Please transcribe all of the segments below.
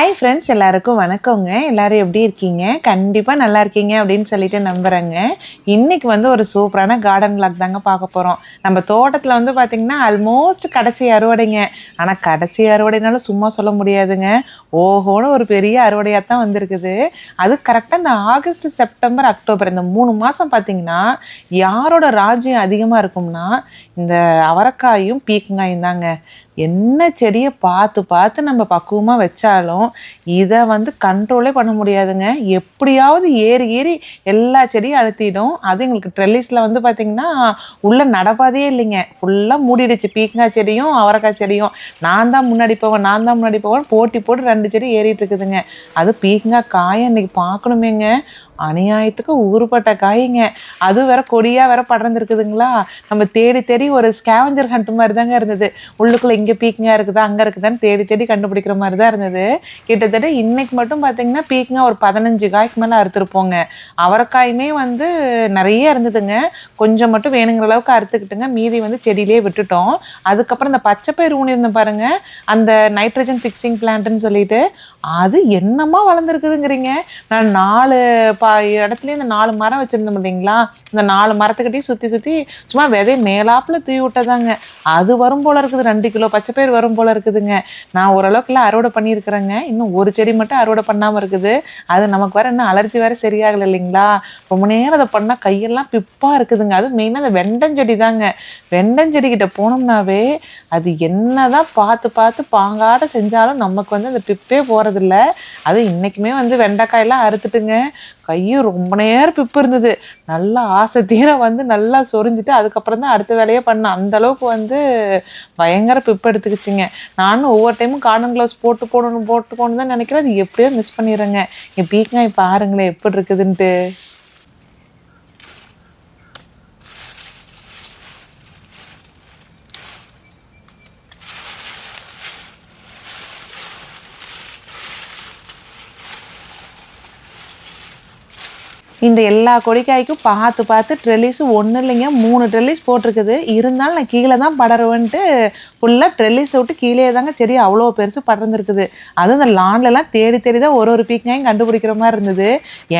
Hi friends எல்லாருக்கும் வணக்கங்க. எல்லாரும் எப்படி இருக்கீங்க? கண்டிப்பாக நல்லா இருக்கீங்க அப்படின்னு சொல்லிட்டு நம்புகிறேங்க இன்னைக்கு வந்து ஒரு சூப்பரான கார்டன் லாக் தாங்க பார்க்க போகிறோம் நம்ம தோட்டத்தில் வந்து பார்த்திங்கன்னா ஆல்மோஸ்ட் கடைசி அறுவடைங்க. ஆனால் கடைசி அறுவடைனாலும் சும்மா சொல்ல முடியாதுங்க. ஓஹோன்னு ஒரு பெரிய அறுவடையாக தான் வந்திருக்குது. அது கரெக்டாக இந்த ஆகஸ்ட் செப்டம்பர் அக்டோபர் இந்த மூணு மாதம் பார்த்திங்கன்னா யாரோட ராஜ்யம் அதிகமாக இருக்கும்னா இந்த அவரைக்காயும் பீக்கங்காயும் தாங்க. என்ன செடியை பார்த்து பார்த்து நம்ம பக்குவமாக வச்சாலும் இதை வந்து கண்ட்ரோலே பண்ண முடியாதுங்க. எப்படியாவது ஏறி ஏறி எல்லா செடியும் அழுத்திடும். அது எங்களுக்கு ட்ரெல்லிஸில் வந்து பார்த்திங்கன்னா உள்ளே நடப்பாதையே இல்லைங்க. ஃபுல்லாக மூடிடுச்சு. பீக்கங்காய் செடியும் அவரைக்காய் செடியும். நான் தான் முன்னாடி போவேன் நான் தான் முன்னாடி போவேன். போட்டி போட்டு ரெண்டு செடி ஏறிட்டு இருக்குதுங்க. அது பீக்கங்காய் காயை இன்னைக்கு பார்க்கணுமேங்க. அநியாயத்துக்கு ஊறுபட்ட காய்ங்க. அது வேற கொடியாக வேற படர்ந்துருக்குதுங்களா? நம்ம தேடி தேடி ஒரு ஸ்கேவஞ்சர் ஹண்ட் மாதிரி தாங்க இருந்தது. உள்ளுக்குள்ளே இங்கே பீக்கிங்காக இருக்குதா அங்கே இருக்குதான்னு தேடி தேடி கண்டுபிடிக்கிற மாதிரி தான் இருந்தது. கிட்டத்தட்ட இன்னைக்கு மட்டும் பார்த்தீங்கன்னா பீக்கிங்காக ஒரு பதினஞ்சு காய்க்கு மேலே அறுத்துருப்போங்க. அவரைக்காயுமே வந்து நிறைய இருந்ததுங்க. கொஞ்சம் மட்டும் வேணுங்கிற அளவுக்கு அறுத்துக்கிட்டுங்க. மீதி வந்து செடியிலே விட்டுட்டோம். அதுக்கப்புறம் இந்த பச்சை பயிர் ஊனியிருந்தேன் பாருங்க. அந்த நைட்ரஜன் ஃபிக்ஸிங் பிளான்ட்னு சொல்லிட்டு. அது என்னமா வளர்ந்துருக்குதுங்கிறீங்க. நான் நாலு பா இடத்துலையும் இந்த நாலு மரம் வச்சிருந்தோம் இல்லைங்களா? இந்த நாலு மரத்துக்கிட்டே சுற்றி சுற்றி சும்மா விதை மேலாப்பில் தூய் விட்டதாங்க. அது வரும் போல இருக்குது. ரெண்டு கிலோ பச்சை பயிர் வரும் போல இருக்குதுங்க. நான் ஓரளவுக்குலாம் அறுவடை பண்ணியிருக்கிறேங்க. இன்னும் ஒரு செடி மட்டும் அறுவடை பண்ணாமல் இருக்குது. அது நமக்கு வேற இன்னும் அலர்ஜி வேற சரியாகலை இல்லைங்களா? ரொம்ப நேரம் அதை பண்ண போனோம்னா கையெல்லாம் பிப்பாக இருக்குதுங்க. அது மெயினாக அந்த வெண்டஞ்செடி தாங்க வெண்டஞ்செடி கிட்ட போனோம்னாவே அது என்ன தான் பார்த்து பார்த்து பாங்காட செஞ்சாலும் நமக்கு வந்து அந்த பிப்பே போகிறதில்ல அது இன்றைக்குமே வந்து வெண்டைக்காயெல்லாம் அறுத்துட்டுங்க. கையும் ரொம்ப நேரம் பிப்பு இருந்தது. நல்லா ஆசை தீர வந்து நல்லா சொரிஞ்சிட்டு அதுக்கப்புறம் தான் அடுத்த வேலையே பண்ணேன் அந்த அளவுக்கு வந்து பயங்கர பிப்பு எடுத்துக்கிச்சிங்க. நானும் ஒவ்வொரு டைமும் கார்டன் க்ளவுஸ் போட்டு போடணும் போட்டு போகணும் தான் நினைக்கிறேன். அது எப்படியோ மிஸ் பண்ணிடுறேங்க. என் பீக்காய் பாருங்களேன் எப்படி இருக்குதுன்ட்டு. இந்த எல்லா கொடிக்காய்க்கும் பார்த்து பார்த்து ட்ரெல்லிஸு ஒன்றும் இல்லைங்க மூணு ட்ரெல்லிஸ் போட்டிருக்குது. இருந்தாலும் நான் கீழே தான் படருவேன்ட்டு ஃபுல்லாக ட்ரெல்லிஸை விட்டு கீழே தாங்க செடி அவ்வளோ பெருசு படர்ந்துருக்குது. அதுவும் இந்த லான்லலாம் தேடி தேடி தான் ஒரு ஒரு பீக்காயும் கண்டுபிடிக்கிற மாதிரி இருந்தது.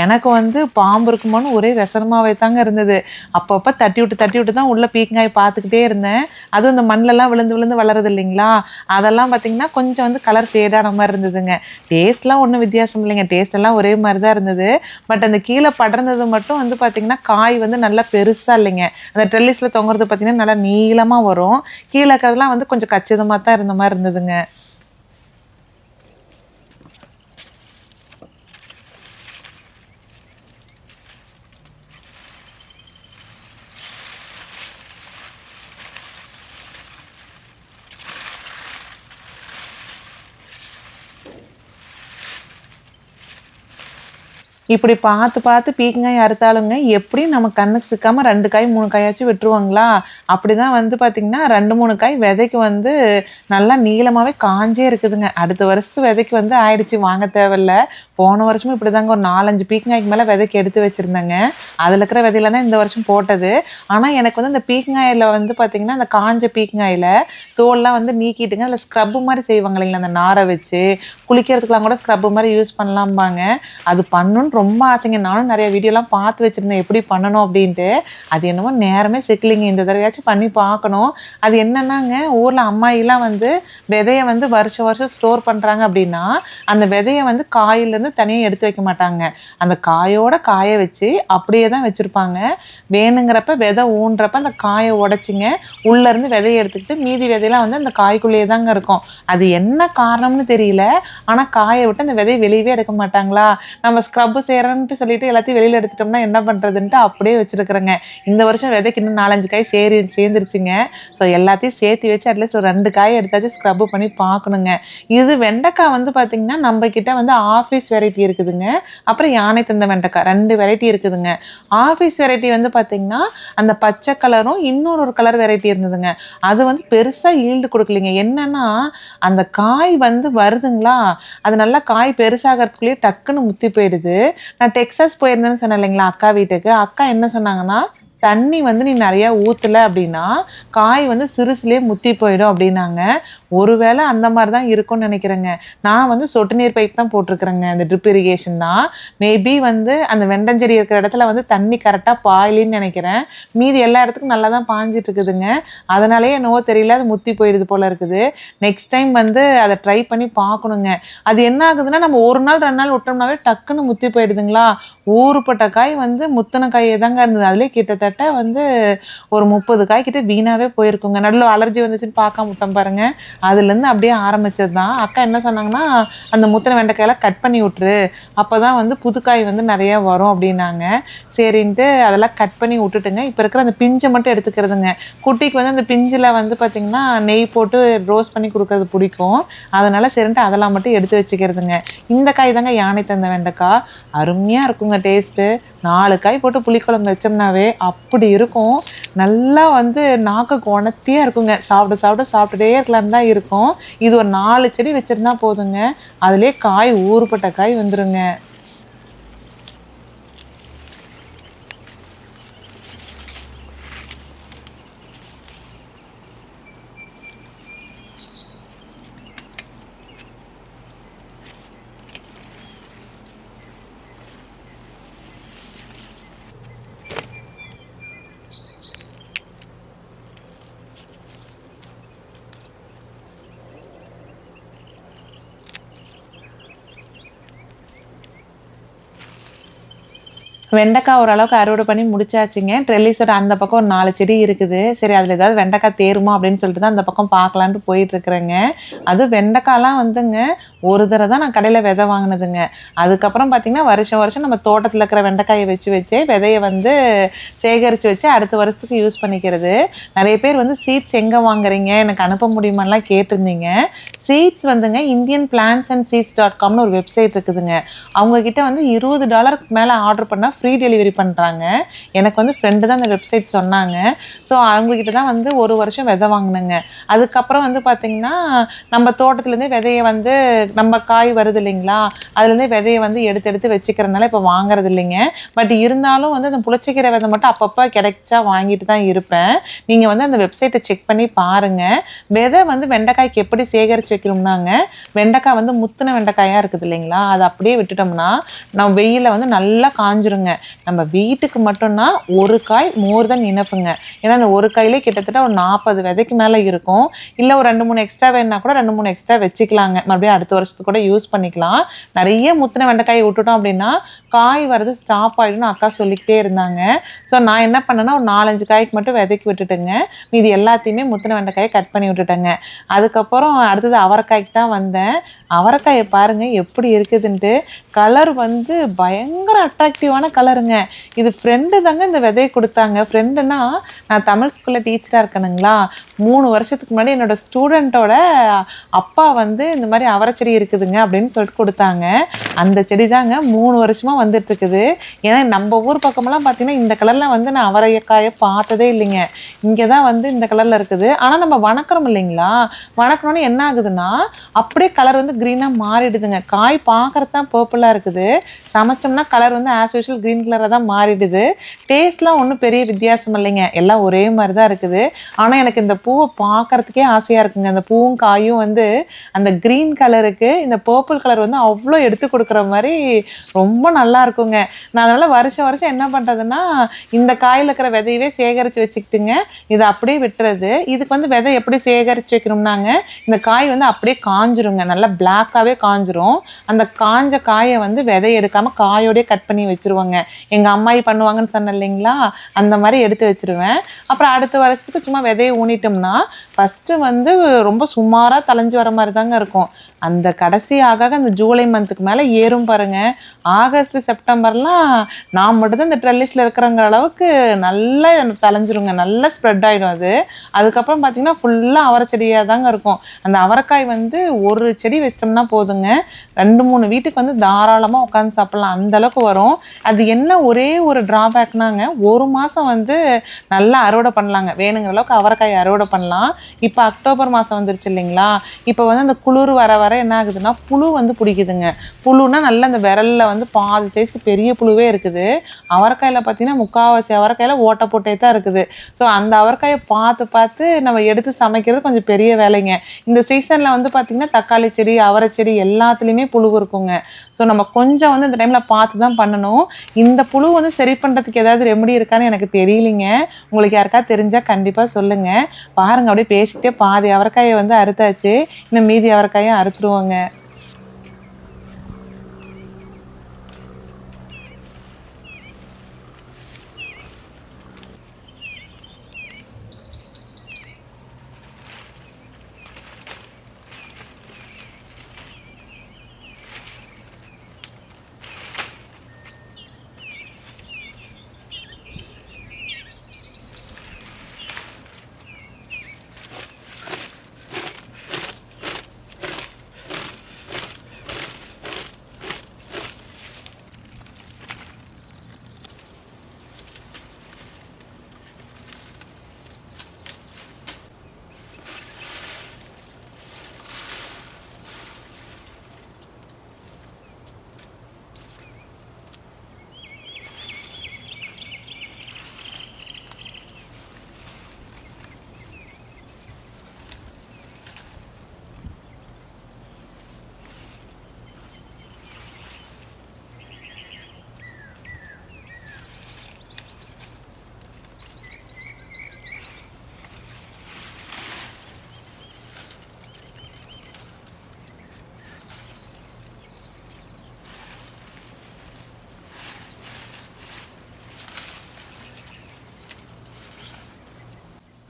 எனக்கு வந்து பாம்பு இருக்குமோன்னு ஒரே விசனமாகவே தாங்க இருந்தது. அப்பப்போ தட்டி விட்டு தட்டி விட்டு தான் உள்ளே பீக்காய் பார்த்துக்கிட்டே இருந்தேன். அதுவும் இந்த மண்ணிலலாம் விழுந்து விழுந்து வளருது இல்லைங்களா? அதெல்லாம் பார்த்தீங்கன்னா கொஞ்சம் வந்து கலர் ஃபேடான மாதிரி இருந்ததுங்க. டேஸ்ட்லாம் ஒன்றும் வித்தியாசம் இல்லைங்க. டேஸ்ட் எல்லாம் ஒரே மாதிரி தான் இருந்தது. பட் அந்த கீழே படர்ந்தது மட்டும் வந்து பார்த்தீங்கன்னா காய் வந்து நல்லா பெருசாக இல்லைங்க. அந்த ட்ரெல்லிஸில் தொங்குறது பார்த்தீங்கன்னா நல்லா நீளமாக வரும். கீழே இருக்கிறதுலாம் வந்து கொஞ்சம் கச்சிதமாக தான் இருந்த மாதிரி இருந்ததுங்க. இப்படி பார்த்து பார்த்து பீக்கங்காய் அறுத்தாலுங்க எப்படியும் நம்ம கண்ணுக்கு சிக்காம ரெண்டு காய் மூணு காயாச்சும் விட்டுருவாங்களா? அப்படி தான் வந்து பார்த்திங்கன்னா ரெண்டு மூணு காய் விதைக்கு வந்து நல்லா நீளமாகவே காஞ்சே இருக்குதுங்க. அடுத்த வருஷத்து விதைக்கு வந்து ஆயிடுச்சு வாங்க தேவையில்ல. போன வருஷமும் இப்படி தாங்க ஒரு நாலஞ்சு பீக்கங்காய்க்கு மேலே விதைக்கு எடுத்து வச்சுருந்தேங்க. அதில் இருக்கிற விதையில தான் இந்த வருஷம் போட்டது. ஆனால் எனக்கு வந்து இந்த பீக்கங்காயில் வந்து பார்த்திங்கன்னா அந்த காஞ்ச பீக்கங்காயில் தோல்லாம் வந்து நீக்கிட்டுங்க அதில் ஸ்க்ரப்பு மாதிரி செய்வாங்க இல்லைங்களா அந்த நாரை வச்சு. குளிக்கிறதுக்கெலாம் கூட ஸ்க்ரப்பு மாதிரி யூஸ் பண்ணலாம்பாங்க. அது பண்ணுன்னு ரொம்ப ஆசைங்க. நானும் நிறைய வீடியோலாம் பார்த்து வச்சுருந்தேன். எப்படி பண்ணணும் அப்படின்ட்டு. அது என்னமோ நேரமே சிக்கலிங்க. இந்த தடவையாச்சும் பண்ணி பார்க்கணும். அது என்னன்னாங்க ஊரில் அம்மாயிலாம் வந்து விதையை வந்து வருஷம் வருஷம் ஸ்டோர் பண்ணுறாங்க அப்படின்னா அந்த விதையை வந்து காயிலேருந்து தனியாக எடுத்து வைக்க மாட்டாங்க. அந்த காயோட காய வச்சு அப்படியே தான் வச்சுருப்பாங்க. வேணுங்கிறப்ப விதை ஊன்றப்ப அந்த காயை உடச்சிங்க. உள்ளேருந்து விதையை எடுத்துக்கிட்டு மீதி விதையெல்லாம் வந்து அந்த காய்க்குள்ளேயே தாங்க இருக்கும். அது என்ன காரணம்னு தெரியல. ஆனால் காயை விட்டு அந்த விதையை வெளியவே எடுக்க மாட்டாங்களா? நம்ம ஸ்க்ரப்பு செய்கிறேன்ட்டு சொல்லிட்டு எல்லாத்தையும் வெளியில் எடுத்துட்டோம்னா என்ன பண்ணுறதுன்ட்டு அப்படியே வச்சுருக்குறேங்க. இந்த வருஷம் விதைக்கு இன்னும் நாலஞ்சு காய் சேரி சேர்ந்துருச்சுங்க. ஸோ எல்லாத்தையும் சேர்த்து வச்சு அட்லீஸ்ட் ஒரு ரெண்டு காய் எடுத்தாச்சும் ஸ்க்ரப்பு பண்ணி பார்க்கணுங்க. இது வெண்டைக்காய் வந்து பார்த்திங்கன்னா நம்மக்கிட்ட வந்து ஆஃபீஸ் வெரைட்டி இருக்குதுங்க. அப்புறம் யானை தந்த வெண்டைக்காய் ரெண்டு வெரைட்டி இருக்குதுங்க. ஆஃபீஸ் வெரைட்டி வந்து பார்த்திங்கன்னா அந்த பச்சை கலரும் இன்னொரு ஒரு கலர் வெரைட்டி இருந்ததுங்க. அது வந்து பெருசாக ஈல்டு கொடுக்கலைங்க. என்னன்னா அந்த காய் வந்து வருதுங்களா? அது நல்லா காய் பெருசாகிறதுக்குள்ளேயே டக்குன்னு முத்தி போயிடுது. நான் டெக்ஸாஸ் போயிருந்தேன்னு சொன்னேன் இல்லைங்களா அக்கா வீட்டுக்கு. அக்கா என்ன சொன்னாங்கன்னா தண்ணி வந்து நீ நிறையா ஊற்றலை அப்படின்னா காய் வந்து சிறுசுலேயே முத்தி போயிடும் அப்படின்னாங்க. ஒருவேளை அந்த மாதிரி தான் இருக்கும்னு நினைக்கிறேங்க. நான் வந்து சொட்டு நீர் பைப் தான் போட்டிருக்கிறேங்க. அந்த ட்ரிப் இரிகேஷன் தான். மேபி வந்து அந்த வெண்டஞ்செடி இருக்கிற இடத்துல வந்து தண்ணி கரெக்டாக பாயலின்னு நினைக்கிறேன். மீதி எல்லா இடத்துக்கும் நல்லா தான் பாஞ்சிட்டு இருக்குதுங்க அதனாலேயே என்னவோ தெரியல அது முத்தி போயிடுது போல இருக்குது. நெக்ஸ்ட் டைம் வந்து அதை ட்ரை பண்ணி பார்க்கணுங்க. அது என்ன ஆகுதுன்னா நம்ம ஒரு நாள் ரெண்டு நாள் விட்டோம்னாவே டக்குன்னு முத்தி போயிடுதுங்களா? ஊறுப்பட்ட காய் வந்து முத்தின காயே தாங்க இருந்தது. அதுலேயே கிட்டத்தட்ட வந்து ஒரு முப்பது காய் கிட்ட வீணாகவே போயிருக்குங்க. நடுவில் அலர்ஜி வந்துச்சுன்னு பார்க்காம விட்டோம் பாருங்கள் அதுலேருந்து அப்படியே ஆரம்பிச்சது தான் அக்கா என்ன சொன்னாங்கன்னா அந்த முத்தின வெண்டைக்காயெல்லாம் கட் பண்ணி விட்டுரு. அப்போ தான் வந்து புதுக்காய் வந்து நிறைய வரும் அப்படின்னாங்க. சரின்ட்டு அதெல்லாம் கட் பண்ணி விட்டுட்டுங்க. இப்போ இருக்கிற அந்த பிஞ்சை மட்டும் எடுத்துக்கிறதுங்க. குட்டிக்கு வந்து அந்த பிஞ்சில் வந்து பார்த்திங்கன்னா நெய் போட்டு ரோஸ்ட் பண்ணி கொடுக்கறது பிடிக்கும். அதனால் சரின்ட்டு அதெல்லாம் மட்டும் எடுத்து வச்சுக்கிறதுங்க. இந்த காய் தாங்க யானை தந்த வெண்டைக்காய் அருமையாக இருக்குங்க டேஸ்ட்டு நாலு காய் போட்டு புளிக்குழம்பு வச்சோம்னாவே அப்படி இருக்கும். நல்லா வந்து நாக்கு குணத்தியாக இருக்குங்க. சாப்பிட சாப்பிட சாப்பிட்டுட்டே இருக்கலான்னு தான் இருக்கும். இது ஒரு நாலு செடி வச்சுருந்தா போதுங்க. அதுலேயே காய் ஊறுபட்ட காய் வந்துருங்க. வெண்டைக்காய் ஓரளவுக்கு அறுவடை பண்ணி முடிச்சாச்சுங்க. ட்ரெல்லிஸோட அந்த பக்கம் ஒரு நாலு செடி இருக்குது. சரி அதில் ஏதாவது வெண்டைக்காய் தேருமா அப்படின்னு சொல்லிட்டு தான் அந்த பக்கம் பார்க்கலான்ட்டு போயிட்டு இருக்கிறேங்க. அதுவும் வெண்டைக்காய்லாம் வந்துங்க ஒரு தடவை தான் நான் கடையில் விதை வாங்கினதுங்க. அதுக்கப்புறம் பார்த்தீங்கன்னா வருஷம் வருஷம் நம்ம தோட்டத்தில் இருக்கிற வெண்டைக்காயை வச்சு வச்சே விதையை வந்து சேகரித்து வச்சு அடுத்த வருஷத்துக்கு யூஸ் பண்ணிக்கிறது. நிறைய பேர் வந்து சீட்ஸ் எங்கே வாங்குறீங்க? எனக்கு அனுப்ப முடியுமாலாம் கேட்டிருந்தீங்க. சீட்ஸ் வந்துங்க Indian plans and seeds dot காம்னு ஒரு வெப்சைட் இருக்குதுங்க. அவங்கக்கிட்ட வந்து இருபது டாலருக்கு மேலே ஆர்டர் பண்ணால் ஃப்ரீ டெலிவரி பண்ணுறாங்க எனக்கு வந்து ஃப்ரெண்டு தான் அந்த வெப்சைட் சொன்னாங்க. ஸோ அவங்கக்கிட்ட தான் வந்து ஒரு வருஷம் விதை வாங்கினேங்க. அதுக்கப்புறம் வந்து பார்த்திங்கன்னா நம்ம தோட்டத்துலேருந்தே விதையை வந்து நம்ம காய் வருது இல்லைங்களா? அதுலேருந்து விதையை வந்து எடுத்து எடுத்து வச்சுக்கிறனால இப்போ வாங்குறது இல்லைங்க பட் இருந்தாலும் வந்து அந்த புளிச்சக்கீரை விதை மட்டும் அப்பப்போ கிடைச்சா வாங்கிட்டு தான் இருப்பேன். நீங்கள் வந்து அந்த வெப்சைட்டை செக் பண்ணி பாருங்கள் விதை வந்து வெண்டைக்காய்க்கு எப்படி சேகரித்து வைக்கணும்னாங்க? வெண்டைக்காய் வந்து முத்தின வெண்டைக்காயாக இருக்குது இல்லைங்களா? அதை அப்படியே விட்டுட்டோம்னா நம்ம வெயிலில் வந்து நல்லா காஞ்சிருங்க. நம்ம வீட்டுக்கு மட்டும்னா ஒரு காய் மோர் தென் இனஃபுங்க ஏன்னா அந்த ஒரு காயிலே கிட்டத்தட்ட ஒரு நாற்பது விதைக்கு மேலே இருக்கும். இல்லை ஒரு ரெண்டு மூணு எக்ஸ்ட்ரா வேணுன்னா கூட ரெண்டு மூணு எக்ஸ்ட்ரா வச்சுக்கலாங்க. மறுபடியும் அடுத்த வருஷத்துக்கு கூட யூஸ் பண்ணிக்கலாம். நிறைய முத்தின வெண்டைக்காயை விட்டுட்டோம் அப்படின்னா காய் வர்றது ஸ்டாப் ஆகிடும்னு அக்கா சொல்லிக்கிட்டே இருந்தாங்க. ஸோ நான் என்ன பண்ணேன்னா ஒரு நாலஞ்சு காய்க்கு மட்டும் விதைக்கி விட்டுட்டுங்க. மீதி எல்லாத்தையுமே முத்தின வெண்டைக்காயை கட் பண்ணி விட்டுட்டேங்க. அதுக்கப்புறம் அடுத்தது அவரைக்காய்க்கு தான் வந்தேன். அவரைக்காயை பாருங்கள் எப்படி இருக்குதுன்ட்டு. கலர் வந்து பயங்கர அட்ராக்டிவான கலருங்க இது ஃப்ரெண்டு தாங்க இந்த விதையை கொடுத்தாங்க. ஃப்ரெண்டுனா நான் தமிழ் ஸ்கூலில் டீச்சராக இருக்கணுங்களா? மூணு வருஷத்துக்கு முன்னாடி என்னோட ஸ்டூடெண்ட்டோட அப்பா வந்து இந்த மாதிரி அவரைச்செடி இருக்குதுங்க அப்படின்னு சொல்லிட்டு கொடுத்தாங்க. அந்த செடி தாங்க மூணு வருஷமாக வந்துட்டுருக்குது. ஏன்னா நம்ம ஊர் பக்கமெல்லாம் பார்த்தீங்கன்னா இந்த கலரில் வந்து நான் அவரைக்காயை பார்த்ததே இல்லைங்க. இங்கே தான் வந்து இந்த கலரில் இருக்குது. ஆனால் நம்ம வணக்கிறோம் இல்லைங்களா? வணக்கணும்னு என்ன ஆகுதுன்னா அப்படியே கலர் வந்து க்ரீனாக மாறிடுதுங்க. காய் பார்க்குறது தான் பர்பிளாக இருக்குது. சமைச்சோம்னா கலர் வந்து ஆஸ் யூஷுவல் க்ரீன் கலராக தான் மாறிடுது. டேஸ்ட்லாம் ஒன்றும் பெரிய வித்தியாசம் இல்லைங்க. எல்லாம் ஒரே மாதிரி தான் இருக்குது. ஆனால் எனக்கு இந்த பூவை பார்க்கறதுக்கே ஆசையாக இருக்குங்க. அந்த பூவும் காயும் வந்து அந்த க்ரீன் கலருக்கு இந்த பர்பிள் கலர் வந்து அவ்வளோ எடுத்து கொடுக்குற மாதிரி ரொம்ப நல்லா இருக்குங்க. நான் அதனால் வருஷம் வருஷம் என்ன பண்ணுறதுன்னா இந்த காயில் இருக்கிற விதையவே சேகரித்து வச்சுக்கிட்டுங்க. இதை அப்படியே விட்டுறது. இதுக்கு வந்து விதை எப்படி சேகரித்து வைக்கணும்னாங்க இந்த காய் வந்து அப்படியே காஞ்சிருங்க. நல்லா பிளாக்காகவே காஞ்சிரும். அந்த காஞ்ச காயை வந்து விதை எடுக்காமல் காயோடய கட் பண்ணி வச்சுருவாங்க. எங்கள் அம்மாயி பண்ணுவாங்கன்னு சொன்னேன் இல்லைங்களா? அந்த மாதிரி எடுத்து வச்சிருவேன். அப்புறம் அடுத்த வருஷத்துக்கு சும்மா விதையை ஊனிட்டோம்னா ஃபஸ்ட்டு வந்து ரொம்ப சுமாராக தலைஞ்சு வர மாதிரி தாங்க இருக்கும். அந்த கடைசி ஆக ஆக அந்த ஜூலை மந்த்துக்கு மேலே ஏறும் பாருங்க. ஆகஸ்ட் செப்டம்பர்லாம் நான் மட்டும்தான் இந்த ட்ரெல்லிஸில் இருக்கிறங்கிற அளவுக்கு நல்லா தலைஞ்சிருங்க நல்லா ஸ்ப்ரெட் ஆகிடும் அது. அதுக்கப்புறம் பார்த்தீங்கன்னா ஃபுல்லாக அவரை செடியாக தாங்க இருக்கும். அந்த அவரைக்காய் வந்து ஒரு செடி வச்சிட்டோம்னா போதுங்க. ரெண்டு மூணு வீட்டுக்கு வந்து தாராளமாக உட்காந்து சாப்பிட்லாம். அந்தளவுக்கு வரும். அது என்ன ஒரே ஒரு ட்ராபேக்னாங்க ஒரு மாதம் வந்து நல்லா அறுவடை பண்ணலாங்க. வேணுங்கிற அளவுக்கு அவரைக்காய் அறுவடை பண்ணலாம். இப்போ அக்டோபர் மாதம் வந்துருச்சு இல்லைங்களா? இப்போ வந்து அந்த குளிர் வர வர என்ன ஆகுதுன்னா புழு வந்து பிடிக்குதுங்க. புழுனா நல்ல அந்த விரலில் வந்து பாதி சைஸ்க்கு பெரிய புழுவே இருக்குது. அவரைக்காயில் பார்த்தீங்கன்னா முக்கால்வாசி அவரைக்காயில் ஓட்டை போட்டே தான் இருக்குது. ஸோ அந்த அவரைக்காயை பார்த்து பார்த்து நம்ம எடுத்து சமைக்கிறது கொஞ்சம் பெரிய வேலைங்க. இந்த சீசனில் வந்து பார்த்திங்கன்னா தக்காளி செடி அவரை செடி எல்லாத்துலேயுமே புழு இருக்குங்க. ஸோ நம்ம கொஞ்சம் வந்து இந்த டைமில் பார்த்து தான் பண்ணணும். இந்த புழு வந்து சரி பண்ணுறதுக்கு ஏதாவது ரெமடி இருக்கான்னு எனக்கு தெரியலிங்க. உங்களுக்கு யாருக்கா தெரிஞ்சால் கண்டிப்பாக சொல்லுங்கள் பாருங்கள் அப்படியே பேசிக்கிட்டே பாதி அவரைக்காயை வந்து அறுத்தாச்சு. இன்னும் மீதி அவரைக்காயும் அறுத்துருவோங்க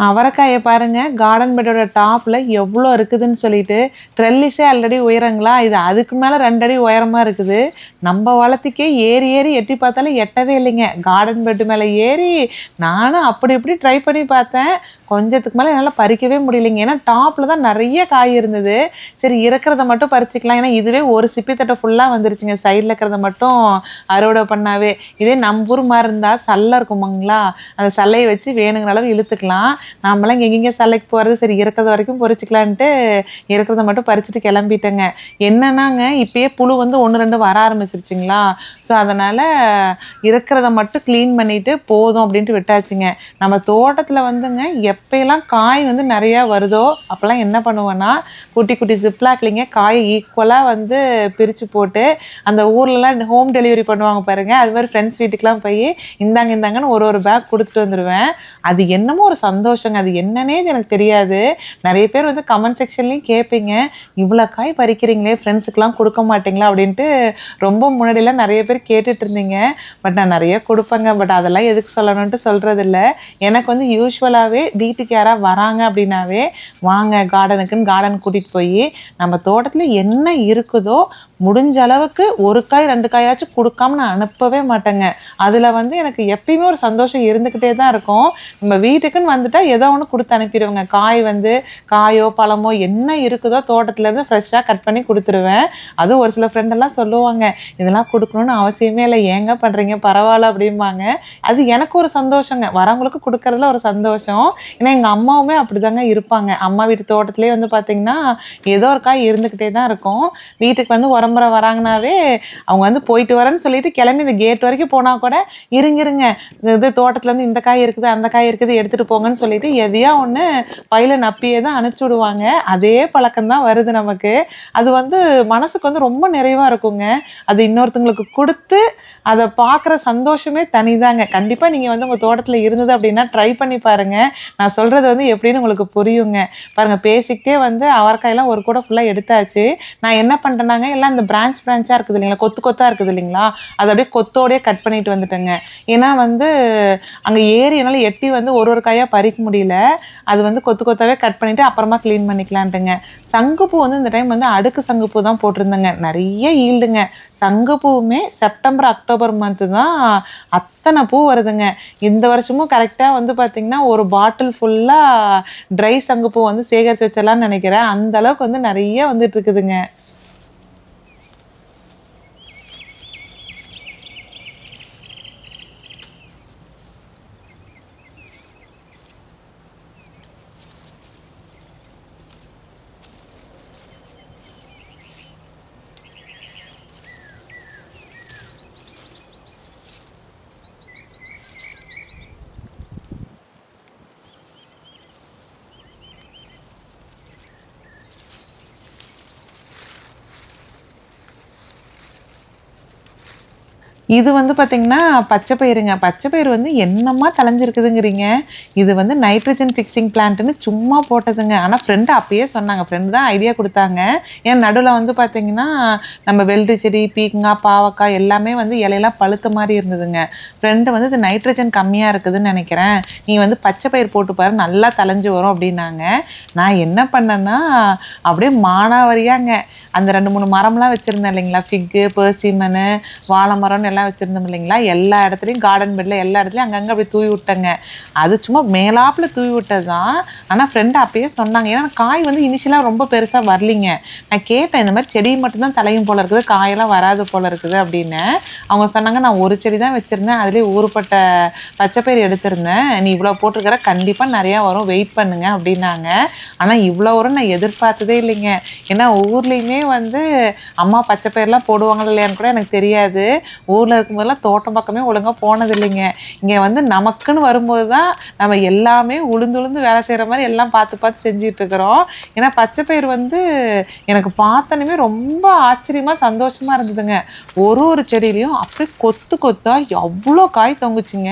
அவரைக்காயை பாருங்க கார்டன் பெட்டோட டாப்பில் எவ்வளோ இருக்குதுன்னு சொல்லிட்டு ட்ரெல்லிஸே ஆல்ரெடி உயரங்களா? இது அதுக்கு மேலே ரெண்டடி உயரமாக இருக்குது. நம்ம வளர்த்திக்கே ஏறி ஏறி எட்டி பார்த்தாலும் எட்டவே இல்லைங்க. கார்டன் பெட்டு மேலே ஏறி நானும் அப்படி இப்படி ட்ரை பண்ணி பார்த்தேன். கொஞ்சத்துக்கு மேலே என்னால் பறிக்கவே முடியலைங்க. ஏன்னா டாப்பில் தான் நிறைய காய் இருந்தது. சரி இருக்கிறத மட்டும் பறிச்சுக்கலாம். ஏன்னா இதுவே ஒரு சிப்பி தட்டை ஃபுல்லாக வந்துருச்சுங்க. சைடில் இருக்கிறத மட்டும் அறுவடை பண்ணாவே. இதே நம்பூர் மாதிரி இருந்தால் சல்லை இருக்குமாங்களா அந்த சல்லையை வச்சு வேணுங்கிற அளவு இழுத்துக்கலாம். நாமெல்லாம் இங்கே எங்கெங்கே சிலைக்கு போகிறது சரி இருக்கிறத வரைக்கும் பொறிச்சிக்கலான்ட்டு இருக்கிறத மட்டும் பறிச்சுட்டு கிளம்பிட்டேங்க. என்னன்னாங்க இப்போயே புழு வந்து ஒன்று ரெண்டு வர ஆரம்பிச்சிருச்சுங்களா? ஸோ அதனால் இருக்கிறத மட்டும் க்ளீன் பண்ணிவிட்டு போதும் அப்படின்ட்டு விட்டாச்சுங்க. நம்ம தோட்டத்தில் வந்துங்க எப்பயெல்லாம் காய் வந்து நிறையா வருதோ அப்போல்லாம் என்ன பண்ணுவேன்னா குட்டி குட்டி ஜிப்லாக்லிங்க காயை ஈக்குவலாக வந்து பிரித்து போட்டு அந்த ஊர்லலாம் ஹோம் டெலிவரி பண்ணுவாங்க பாருங்கள் அது மாதிரி ஃப்ரெண்ட்ஸ் வீட்டுக்கெலாம் போய் இந்தாங்க இந்தாங்கன்னு ஒரு ஒரு பேக் கொடுத்துட்டு வந்துடுவேன் அது என்னமோ ஒரு சந்தோஷம். சந்தோஷங்க. அது என்னன்னே எனக்கு தெரியாது. நிறைய பேர் வந்து கமெண்ட் செக்ஷன்லேயும் கேட்பீங்க இவ்வளோ காய் பறிக்கிறீங்களே ஃப்ரெண்ட்ஸுக்கெலாம் கொடுக்க மாட்டீங்களா அப்படின்ட்டு ரொம்ப முன்னாடிலாம் நிறைய பேர் கேட்டுட்டு இருந்தீங்க. பட் நான் நிறைய கொடுப்பேங்க. பட் அதெல்லாம் எதுக்கு சொல்லணுன்ட்டு சொல்கிறதில்ல எனக்கு வந்து யூஸ்வலாகவே வீட்டுக்கு யாராவது வராங்க அப்படின்னாவே வாங்க கார்டனுக்குன்னு கார்டன் கூட்டிகிட்டு போய் நம்ம தோட்டத்தில் என்ன இருக்குதோ முடிஞ்ச அளவுக்கு ஒரு காய் ரெண்டு காயாச்சும் கொடுக்காம நான் அனுப்பவே மாட்டேங்க. அதில் வந்து எனக்கு எப்பயுமே ஒரு சந்தோஷம் இருந்துக்கிட்டே தான் இருக்கும். நம்ம வீட்டுக்குன்னு வந்துட்டால் ஏதோ ஒன்று கொடுத்து அனுப்பிடுவேங்க. காய் வந்து காயோ பழமோ என்ன இருக்குதோ தோட்டத்துலேருந்து ஃப்ரெஷ்ஷாக கட் பண்ணி கொடுத்துருவேன். அதுவும் ஒரு சில ஃப்ரெண்டெல்லாம் சொல்லுவாங்க. இதெல்லாம் கொடுக்கணும்னு அவசியமே இல்லை. ஏங்க பண்ணுறீங்க பரவாயில்ல அப்படிம்பாங்க. அது எனக்கு ஒரு சந்தோஷங்க. வரவங்களுக்கு கொடுக்கறதுல ஒரு சந்தோஷம். ஏன்னா எங்கள் அம்மாவுமே அப்படிதாங்க இருப்பாங்க. அம்மா வீட்டு தோட்டத்துலேயே வந்து பார்த்திங்கன்னா ஏதோ ஒரு காய் இருந்துக்கிட்டே தான் இருக்கும். வீட்டுக்கு வந்து உரம்பரை வராங்கனாவே அவங்க வந்து போயிட்டு வரேன்னு சொல்லிட்டு கிளம்பி இந்த கேட் வரைக்கும் போனால் கூட இருங்க இருங்க. இது தோட்டத்துலேருந்து இந்த காய் இருக்குது அந்த காய் இருக்குது எடுத்துகிட்டு போங்கன்னு சொல்லிட்டு எதையா ஒன்று பையில நப்பியே தான் அனுப்பிச்சி விடுவாங்க. அதே பழக்கம் தான் வருது நமக்கு. அது வந்து மனசுக்கு வந்து ரொம்ப நிறைவாக இருக்குங்க. அது இன்னொருத்தங்களுக்கு கொடுத்து அதை பார்க்குற சந்தோஷமே தனிதாங்க. கண்டிப்பாக நீங்கள் வந்து உங்கள் தோட்டத்தில் இருந்தது அப்படின்னா ட்ரை பண்ணி பாருங்கள் நான் சொல்கிறது வந்து எப்படின்னு உங்களுக்கு புரியுங்க. பாருங்கள் பேசிக்கிட்டே வந்து அவரைக்காயெல்லாம் ஒரு கூட ஃபுல்லாக எடுத்தாச்சு. நான் என்ன பண்ணிட்டேனாங்க எல்லாம் இந்த பிரான்ச் பிரான்ச்சாக இருக்குது இல்லைங்களா? கொத்து கொத்தாக இருக்குது இல்லைங்களா? அதை அப்படியே கொத்தோடையே கட் பண்ணிட்டு வந்துட்டேங்க. ஏன்னா வந்து அங்கே ஏறி என்னால் எட்டி வந்து ஒரு ஒரு காயாக பறிக்க முடியல. அது வந்து கொத்து கொத்தாவே கட் பண்ணிவிட்டு அப்புறமா க்ளீன் பண்ணிக்கலான்ட்டுங்க. சங்குப்பூ வந்து இந்த டைம் வந்து அடுக்கு சங்குப்பூ தான் போட்டிருந்தேங்க. நிறைய ஈல்டுங்க சங்குப்பூவுமே செப்டம்பர் அக்டோபர் மந்த்து தான் அத்தனை பூ வருதுங்க. இந்த வருஷமும் கரெக்டாக வந்து பார்த்திங்கன்னா ஒரு பாட்டில் ஃபுல்லாக ட்ரை சங்குப்பூ வந்து சேகரித்து வச்சிடலான்னு நினைக்கிறேன். அந்த அளவுக்கு வந்து நிறைய வந்துட்டு இருக்குதுங்க. இது வந்து பார்த்திங்கன்னா பச்சை பயிருங்க. பச்சை பயிர் வந்து என்னமா தலைஞ்சிருக்குதுங்கிறீங்க இது வந்து நைட்ரஜன் ஃபிக்ஸிங் பிளான்ட்னு சும்மா போட்டதுங்க. ஆனால் ஃப்ரெண்டு அப்பயே சொன்னாங்க. ஃப்ரெண்டு தான் ஐடியா கொடுத்தாங்க. ஏன் நடுவில் வந்து பார்த்திங்கன்னா நம்ம வெள்ளரி செடி பீக்கங்காய் பாவக்காய் எல்லாமே வந்து இலையெல்லாம் பழுத்த மாதிரி இருந்ததுங்க. ஃப்ரெண்டு வந்து இது நைட்ரஜன் கம்மியாக இருக்குதுன்னு நினைக்கிறேன். நீ வந்து பச்சை பயிர் போட்டு பாரு நல்லா தலைஞ்சு வரும் அப்படின்னாங்க. நான் என்ன பண்ணேன்னா அப்படியே மானாவரியாங்க. அந்த ரெண்டு மூணு மரம்லாம் வச்சுருந்தேன் இல்லைங்களா? ஃபிக்கு பேர்சிமனு வாழை மரம்னு எல்லாம் வச்சுருந்தோம் இல்லைங்களா? எல்லா இடத்துலையும் கார்டன் பெட்டில் எல்லா இடத்துலையும் அங்கங்கே அப்படி தூவி விட்டேங்க. அது சும்மா மேலாப்பில் தூவி விட்டது தான் ஆனால் ஃப்ரெண்டு அப்பயே சொன்னாங்க. ஏன்னா காய் வந்து இனிஷியலாக ரொம்ப பெருசாக வரலிங்க. நான் கேட்டேன் இந்த மாதிரி செடி மட்டும்தான் தலையும் போல இருக்குது. காயெல்லாம் வராது போல இருக்குது அப்படின்னு. அவங்க சொன்னாங்க நான் ஒரு செடி தான் வச்சுருந்தேன். அதுலேயே ஊறுப்பட்ட பச்சைப்பயிர் எடுத்திருந்தேன். நீ இவ்வளோ போட்டிருக்கிற கண்டிப்பாக நிறையா வரும். வெயிட் பண்ணுங்க அப்படின்னாங்க. ஆனால் இவ்வளோ வரும் நான் எதிர்பார்த்ததே இல்லைங்க. ஏன்னா ஊர்லேயுமே வந்து அம்மா பச்சை பயிரெலாம் போடுவாங்களா இல்லையான்னு கூட எனக்கு தெரியாது. ஊரில் இருக்கும்போதெல்லாம் தோட்டம் பக்கமே ஒழுங்காக போனது இல்லைங்க இங்கே வந்து நமக்குன்னு வரும்போது தான் நம்ம எல்லாமே உளுந்து உளுந்து வேலை செய்கிற மாதிரி எல்லாம் பார்த்து பார்த்து செஞ்சிட்ருக்குறோம் ஏன்னா பச்சை பயிர் வந்து எனக்கு பார்த்தனுமே ரொம்ப ஆச்சரியமாக சந்தோஷமாக இருந்ததுங்க. ஒரு ஒரு செடியிலையும் அப்படியே கொத்து கொத்தாக எவ்வளோ காய் தொங்குச்சுங்க.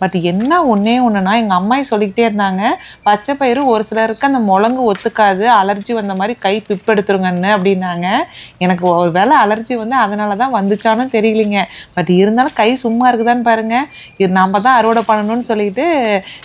பட் என்ன ஒன்றே ஒன்றுனா எங்கள் அம்மாயி சொல்லிக்கிட்டே இருந்தாங்க பச்சை பயிறு ஒரு சிலருக்கு அந்த முழங்கு ஒத்துக்காது அலர்ஜி வந்த மாதிரி கை பிப்பெடுத்துருங்கன்னு அப்படின்னாங்க. எனக்கு ஒரு வேளை அலர்ஜி வந்து அதனால தான் வந்துச்சானும் தெரியலிங்க. பட் இருந்தாலும் கை சும்மா இருக்குதான்னு பாருங்க. இது நம்ம தான் அறுவடை பண்ணணும்னு சொல்லிட்டு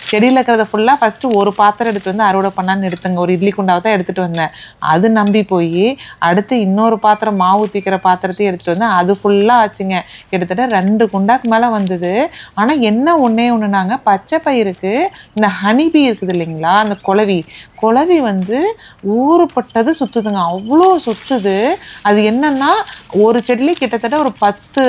செடியில் இருக்கிறத ஃபுல்லாக ஃபஸ்ட்டு ஒரு பாத்திரம் எடுத்துட்டு வந்து அறுவடை பண்ணான்னு எடுத்தங்க. ஒரு இட்லி குண்டாவை தான் எடுத்துகிட்டு வந்தேன். அது நம்பி போய் அடுத்து இன்னொரு பாத்திரம் மாவு ஊற்றிக்கிற பாத்திரத்தையும் எடுத்துகிட்டு வந்தேன். அது ஃபுல்லாக ஆச்சுங்க. கிட்டத்தட்ட ரெண்டு குண்டாக்கு மேலே வந்தது. ஆனால் என்ன ஒன்றே ஒன்றுனாங்க பச்சை பயிருக்கு இந்த ஹனிபி இருக்குது இல்லைங்களா? அந்த குளவி குழவி வந்து ஊறுப்பட்டது சுற்றுதுங்க அவ்வளோ சுற்றுது அது என்னன்னா ஒரு செடியிலே கிட்டத்தட்ட ஒரு பத்து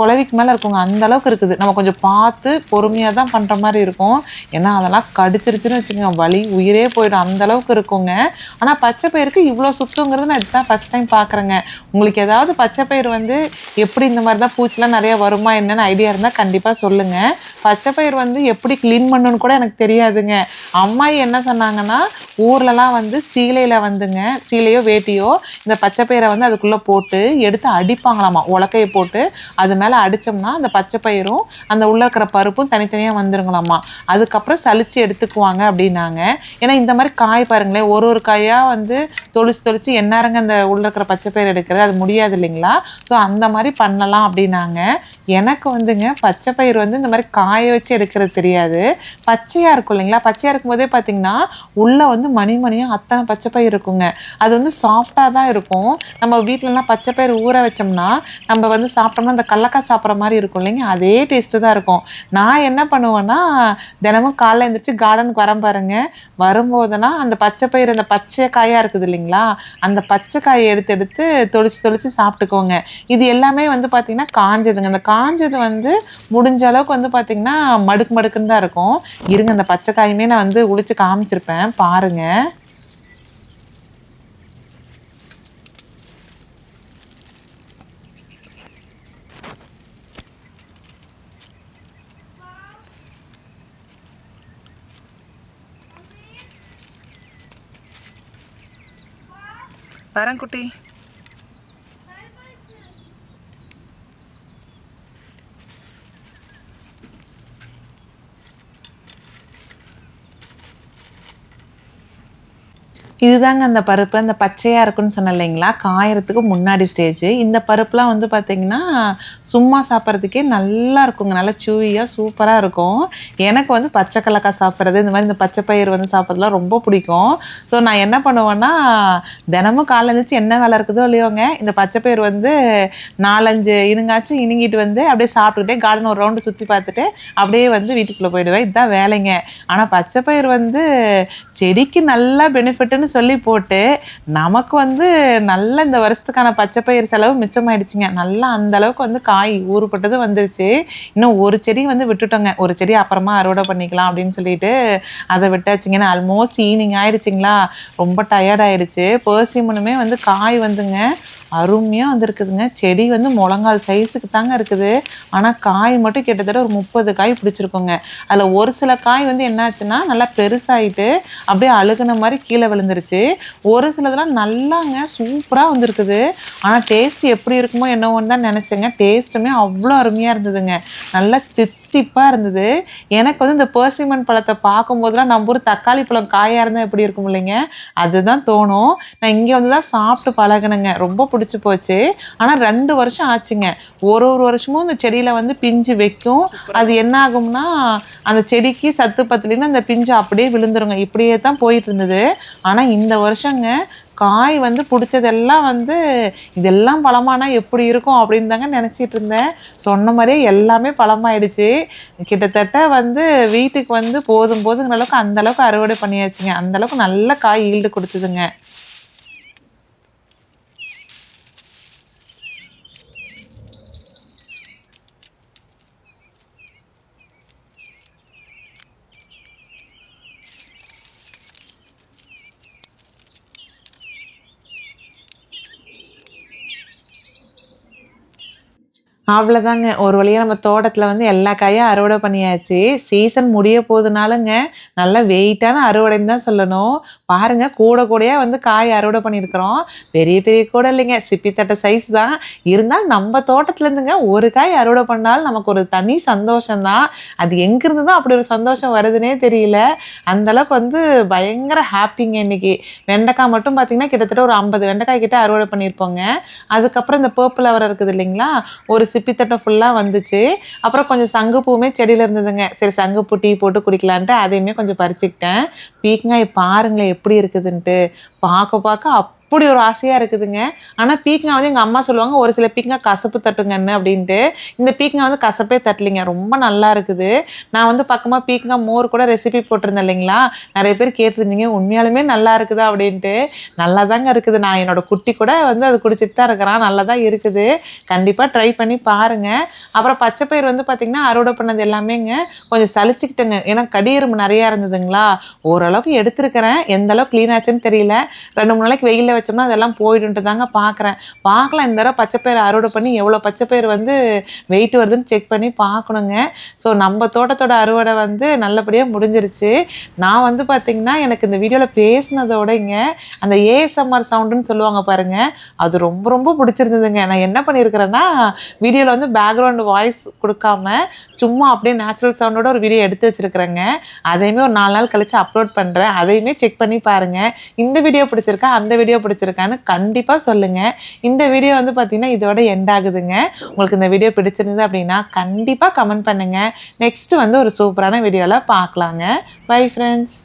குழவிக்கு மேலே இருக்குங்க அந்த அளவுக்கு இருக்குது. நம்ம கொஞ்சம் பார்த்து பொறுமையாக தான் பண்ணுற மாதிரி இருக்கும். ஏன்னா அதெல்லாம் கடிச்சிருச்சுன்னு வச்சுக்கோங்க. வலி உயிரே போயிடும். அந்த அளவுக்கு இருக்குங்க. ஆனால் பச்சை பயிருக்கு இவ்வளோ சுத்துங்கிறது நான் இதுதான் ஃபஸ்ட் டைம் பார்க்குறேங்க உங்களுக்கு ஏதாவது பச்சை பயிர் வந்து எப்படி இந்த மாதிரி தான் பூச்சிலாம் நிறைய வருமா என்னென்னு ஐடியா இருந்தால் கண்டிப்பாக சொல்லுங்கள் பச்சை பயிர் வந்து எப்படி க்ளீன் பண்ணுன்னு கூட எனக்கு தெரியாதுங்க. அம்மாயி என்ன சொன்னாங்கன்னா ஊர்லலாம் வந்து சீலையில் வந்துங்க சீலையோ வேட்டியோ இந்த பச்சை பயிரை வந்து அதுக்குள்ளே போட்டு எடுத்து அடிப்பாங்களாமா உலக்கையை போட்டு. அது மேலே அடித்தோம்னா அந்த பச்சை பயிரும் அந்த உள்ள இருக்கிற பருப்பும் தனித்தனியாக வந்துருங்களாம்மா அதுக்கப்புறம் சளிச்சு எடுத்துக்குவாங்க அப்படின்னாங்க. ஏன்னா இந்த மாதிரி காய் பாருங்களேன் ஒரு ஒரு காயாக வந்து தொளிச்சு தொளிச்சு எந்நேரங்க அந்த உள்ள இருக்கிற பச்சை பயிர் எடுக்கிறது அது முடியாது இல்லைங்களா? ஸோ அந்த மாதிரி பண்ணலாம் அப்படின்னாங்க. எனக்கு வந்துங்க பச்சை பயிர் வந்து இந்த மாதிரி காய வச்சு எடுக்கிறது தெரியாது. பச்சையாக இருக்கும் இல்லைங்களா? பச்சையாக இருக்கும்போதே பார்த்தீங்கன்னா உள்ளே வந்து மணி மணியாக அத்தனை பச்சை பயிர் இருக்குங்க. அது வந்து சாஃப்டாக தான் இருக்கும். நம்ம வீட்டிலலாம் பச்சை பயிர் ஊற வச்சோம்னா நம்ம வந்து சாப்பிட்டோம்னா அந்த கடலக்காய் சாப்பிட்ற மாதிரி இருக்கும் இல்லைங்க? அதே டேஸ்ட்டு தான் இருக்கும். நான் என்ன பண்ணுவேன்னா தினமும் காலைல எழுந்திரிச்சு கார்டனுக்கு வரேன் பாருங்க. வரும்போதுனா அந்த பச்சை பயிர் அந்த பச்சை காயாக இருக்குது இல்லைங்களா? அந்த பச்சை காயை எடுத்து எடுத்து தொளிச்சு தொளிச்சு சாப்பிட்டுக்கோங்க. இது எல்லாமே வந்து பார்த்திங்கன்னா காஞ்சதுங்க. அந்த காஞ்சது வந்து முடிஞ்ச அளவுக்கு வந்து பார்த்திங்கன்னா மடுக்கு மடுக்குன்னு தான் இருக்கும். இருங்க அந்த பச்சை காயுமே நான் வந்து உளிச்சு காமிச்சிருப்பேன். பாருங்க. வரேன் குட்டி இதுதாங்க அந்த பருப்பு. அந்த பச்சையாக இருக்குன்னு சொன்னேன் இல்லைங்களா? காயறதுக்கு முன்னாடி ஸ்டேஜ் இந்த பருப்புலாம் வந்து பார்த்திங்கன்னா சும்மா சாப்பிட்றதுக்கே நல்லா இருக்குங்க. நல்லா சூவியாக சூப்பராக இருக்கும். எனக்கு வந்து பச்சை கடலக்காய் சாப்பிட்றது இந்த மாதிரி இந்த பச்சை பயிர் வந்து சாப்பிட்றதுலாம் ரொம்ப பிடிக்கும். ஸோ நான் என்ன பண்ணுவேன்னா தினமும் காலைல எழுந்திரிச்சு என்ன வேலை இருக்குதோ இல்லையோங்க இந்த பச்சை பயிர் வந்து நாலஞ்சு இனுங்காச்சும் இணுங்கிட்டு வந்து அப்படியே சாப்பிட்டுக்கிட்டே கார்டன் ஒரு ரவுண்டு சுற்றி பார்த்துட்டு அப்படியே வந்து வீட்டுக்குள்ளே போயிடுவேன். இதுதான் வேலைங்க. ஆனால் பச்சை பயிர் வந்து செடிக்கு நல்லா பெனிஃபிட்டுன்னு சொல்லி போட்டு நமக்கு வந்து நல்ல இந்த வருஷத்துக்கான பச்சை பயிர் செலவு மிச்சமாயிடுச்சுங்க. நல்லா அந்த அளவுக்கு வந்து காய் ஊறுப்பட்டது வந்துருச்சு. இன்னும் ஒரு செடி வந்து விட்டுட்டோங்க. ஒரு செடி அப்புறமா அறுவடை பண்ணிக்கலாம் அப்படின்னு சொல்லிட்டு அதை விட்டாச்சுங்கன்னா ஆல்மோஸ்ட் ஈவினிங் ஆயிடுச்சுங்களா? ரொம்ப டயர்ட் ஆயிடுச்சு. பேர்சிமனுமே வந்து காய் வந்துங்க. அருமையாக வந்துருக்குதுங்க. செடி வந்து முழங்கால் சைஸுக்கு தாங்க இருக்குது. ஆனால் காய் மட்டும் கிட்டத்தட்ட ஒரு முப்பது காய் பிடிச்சிருக்கோங்க. அதில் ஒரு சில காய் வந்து என்னாச்சுன்னா நல்லா பெருசாயிட்டு அப்படியே அழுகுன மாதிரி கீழே விழுந்துருச்சு. ஒரு சிலதெல்லாம் நல்லாங்க சூப்பராக வந்திருக்குது. ஆனால் டேஸ்ட் எப்படி இருக்குமோ என்னவோன்னு தான் நினச்சேங்க. டேஸ்ட்டுமே அவ்வளோ அருமையாக இருந்ததுங்க. நல்லா தித் தித்திப்பாக இருந்தது. எனக்கு வந்து இந்த பர்சிமன் பழத்தை பார்க்கும்போதெல்லாம் நம்ம ஊர் தக்காளி பழம் காயாக இருந்தால் எப்படி இருக்கும் இல்லைங்க? அதுதான் தோணும். நான் இங்கே வந்து தான் சாப்பிட்டு பழகினேங்க. ரொம்ப பிடிச்சி போச்சு. ஆனால் ரெண்டு வருஷம் ஆச்சுங்க. ஒரு ஒரு வருஷமும் இந்த செடியில் வந்து பிஞ்சு வைக்கும். அது என்ன ஆகும்னா அந்த செடிக்கு சத்து பத்தலின்னு அந்த பிஞ்சு அப்படியே விழுந்துருங்க. இப்படியே தான் போயிட்டு இருந்தது. ஆனால் இந்த வருஷங்க காய் வந்து பிடிச்சதெல்லாம் வந்து இதெல்லாம் பழமானா எப்படி இருக்கும் அப்படின்னு தாங்க நினச்சிட்டு இருந்தேன். சொன்ன மாதிரியே எல்லாமே பழமாயிடுச்சு. கிட்டத்தட்ட வந்து வீட்டுக்கு வந்து போதும் போதுங்கிற அளவுக்கு அந்த அளவுக்கு அறுவடை பண்ணியாச்சுங்க. அந்தளவுக்கு நல்ல காய் ஈல்டு கொடுத்துதுங்க. அவ்வளோதாங்க ஒரு வழியாக நம்ம தோட்டத்தில் வந்து எல்லா காயும் அறுவடை பண்ணியாச்சு. சீசன் முடிய போகுதுனாலுங்க நல்ல வெயிட்டான அறுவடைன்னு தான் சொல்லணும். பாருங்க கூட கூடையாக வந்து காய் அறுவடை பண்ணியிருக்கிறோம். பெரிய பெரிய கூட இல்லைங்க. சிப்பித்தட்டை சைஸ் தான். இருந்தாலும் நம்ம தோட்டத்துலேருந்துங்க ஒரு காய் அறுவடை பண்ணாலும் நமக்கு ஒரு தனி சந்தோஷம்தான். அது எங்கேருந்து தான் அப்படி ஒரு சந்தோஷம் வருதுன்னே தெரியல. அந்தளவுக்கு வந்து பயங்கர ஹாப்பிங்க இன்னைக்கு. வெண்டைக்காய் மட்டும் பார்த்திங்கன்னா கிட்டத்தட்ட ஒரு ஐம்பது வெண்டைக்காய் கிட்டே அறுவடை பண்ணியிருப்போங்க. அதுக்கப்புறம் இந்த பர்பிள் அவர் இருக்குது இல்லைங்களா? ஒரு சிப்பித்தட்டை ஃபுல்லாக வந்துச்சு. அப்புறம் கொஞ்சம் சங்குப்பூவுமே செடியில் இருந்ததுங்க. சரி சங்குப்பூ டீ போட்டு குடிக்கலான்ட்டு அதையுமே கொஞ்சம் பறிச்சுக்கிட்டேன். பீக்கங்காய் பாருங்களேன் எப்படி இருக்குதுன்ட்டு. பார்க்க பார்க்க அப் அப்படி ஒரு ஆசையாக இருக்குதுங்க. ஆனால் பீக்கங்காய் வந்து எங்கள் அம்மா சொல்லுவாங்க ஒரு சில பீக்கங்காய் கசப்பு தட்டுங்கன்னு அப்படின்ட்டு. இந்த பீக்கங்காய் வந்து கசப்பே தட்டலிங்க. ரொம்ப நல்லா இருக்குது. நான் வந்து பக்கமாக பீக்கங்காய் மோர் கூட ரெசிபி போட்டிருந்தேன் இல்லைங்களா? நிறைய பேர் கேட்டிருந்தீங்க உண்மையாலுமே நல்லா இருக்குதா? அப்படின்ட்டு. நல்லா தாங்க இருக்குது. நான் என்னோட குட்டி கூட வந்து அது குடிச்சிட்டு தான் இருக்கிறான். நல்லா தான் இருக்குது. கண்டிப்பாக ட்ரை பண்ணி பாருங்கள் அப்புறம் பச்சைப்பயிர் வந்து பார்த்திங்கன்னா அறுவடை பண்ணது எல்லாமேங்க. கொஞ்சம் சலிச்சுக்கிட்டேங்க. ஏன்னா கடியெரும்பு நிறையா இருந்ததுங்களா? ஓரளவுக்கு எடுத்துருக்கிறேன். எந்த அளவுக்கு க்ளீன் ஆச்சுன்னு தெரியல. ரெண்டு மூணு நாளைக்கு வெயிலில் வச்சோம்னா அதெல்லாம் போயிடுன்ட்டு தாங்க பார்க்குறேன் பார்க்கலாம் இந்த தடவை பச்சைப்பயிறு அறுவடை பண்ணி எவ்வளோ பச்சைப்பயிறு வந்து வெயிட் வருதுன்னு செக் பண்ணி பார்க்கணுங்க ஸோ நம்ம தோட்டத்தோட அறுவடை வந்து நல்லபடியாக முடிஞ்சிருச்சு. நான் வந்து பார்த்திங்கன்னா எனக்கு இந்த வீடியோவில் பேசினதோடங்க அந்த ஏஎஸ்எம்ஆர் சவுண்டுன்னு சொல்லுவாங்க பாருங்கள் அது ரொம்ப ரொம்ப பிடிச்சிருந்ததுங்க. நான் என்ன பண்ணியிருக்கிறேன்னா வீடியோவில் வந்து பேக்ரவுண்ட் வாய்ஸ் கொடுக்காம சும்மா அப்படியே நேச்சுரல் சவுண்டோட ஒரு வீடியோ எடுத்து வச்சுருக்கிறேங்க. அதையுமே ஒரு நாலு நாள் கழித்து அப்லோட் பண்ணுறேன் அதையுமே செக் பண்ணி பாருங்கள் இந்த வீடியோ பிடிச்சிருக்கா? அந்த வீடியோ பிடிச்சிருக்கான்னு கண்டிப்பாக சொல்லுங்கள் இந்த வீடியோ வந்து பார்த்திங்கன்னா இதோட எண்ட் ஆகுதுங்க. உங்களுக்கு இந்த வீடியோ பிடிச்சிருந்தது அப்படின்னா கண்டிப்பாக கமெண்ட் பண்ணுங்கள் நெக்ஸ்ட்டு வந்து ஒரு சூப்பரான வீடியோவில் பார்க்கலாங்க. Bye friends